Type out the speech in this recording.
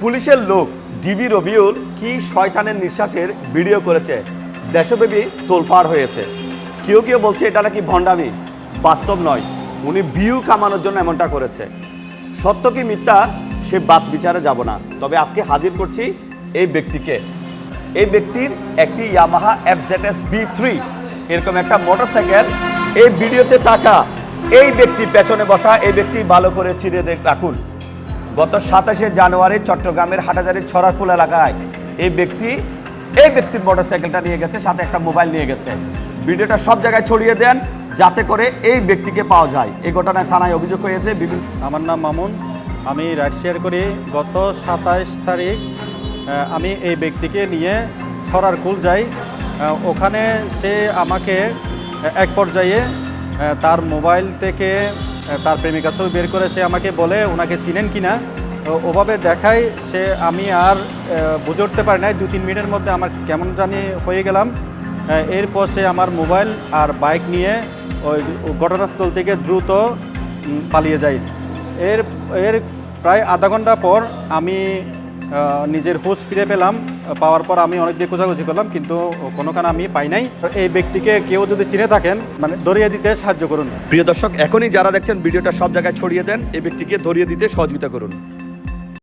পুলিশের লোক ডিবি রবিউল কি শয়তানের নিঃশ্বাসের ভিডিও করেছে? দেশব্যাপী তোলপাড় হয়েছে। কেউ কেউ বলছে এটা নাকি ভণ্ডামি। বাস্তব নয়। উনি ভিউ কামানোর জন্য এমনটা করেছে। সত্য কি মিথ্যা, সে বাচ বিচারে যাব না। তবে আজকে হাজির করছি এই ব্যক্তিকে। এই ব্যক্তির একটি ইয়ামাহা এফজেডএস বি থ্রি এরকম একটা মোটরসাইকেল। এই ভিডিওতে তাকা এই ব্যক্তি পেছনে বসা, এই ব্যক্তি ভালো করে চিরে রাখুন। গত সাতাশে জানুয়ারি চট্টগ্রামের হাটাজারির ছড়ারপুল এলাকায় এই ব্যক্তি, এই ব্যক্তির মোটরসাইকেলটা নিয়ে গেছে, সাথে একটা মোবাইল নিয়ে গেছে। ভিডিওটা সব জায়গায় ছড়িয়ে দেন, যাতে করে এই ব্যক্তিকে পাওয়া যায়। এই ঘটনায় থানায় অভিযোগ হয়েছে, বিভিন্ন আমার নাম মামুন। আমি রাইড শেয়ার করি। গত সাতাইশ তারিখ আমি এই ব্যক্তিকে নিয়ে ছড়ার কুল যাই ওখানে সে আমাকে এক পর্যায়ে তার মোবাইল থেকে তার প্রেমিকা ছবি বের করে সে আমাকে বলে, ওনাকে চিনেন কি না ওভাবে দেখায় সে, আমি আর বুঝে উঠতে পারি নাই। দু তিন মিনিটের মধ্যে আমার কেমন জানি হয়ে গেলাম। এরপর সে আমার মোবাইল আর বাইক নিয়ে ওই ঘটনাস্থল থেকে দ্রুত পালিয়ে যায়। এর এর প্রায় আধা ঘণ্টা পর আমি নিজের হোস ফিরে পেলাম। পাওয়ার পর আমি অনেক দিয়ে খোঁজাখুঁজি করলাম, কিন্তু কোনোখানে আমি পাই নাই। এই ব্যক্তিকে কেউ যদি চিনে থাকেন মানে ধরিয়ে দিতে সাহায্য করুন। প্রিয় দর্শক, এখনই যারা দেখছেন, ভিডিওটা সব জায়গায় ছড়িয়ে দেন। এই ব্যক্তিকে ধরিয়ে দিতে সহযোগিতা করুন।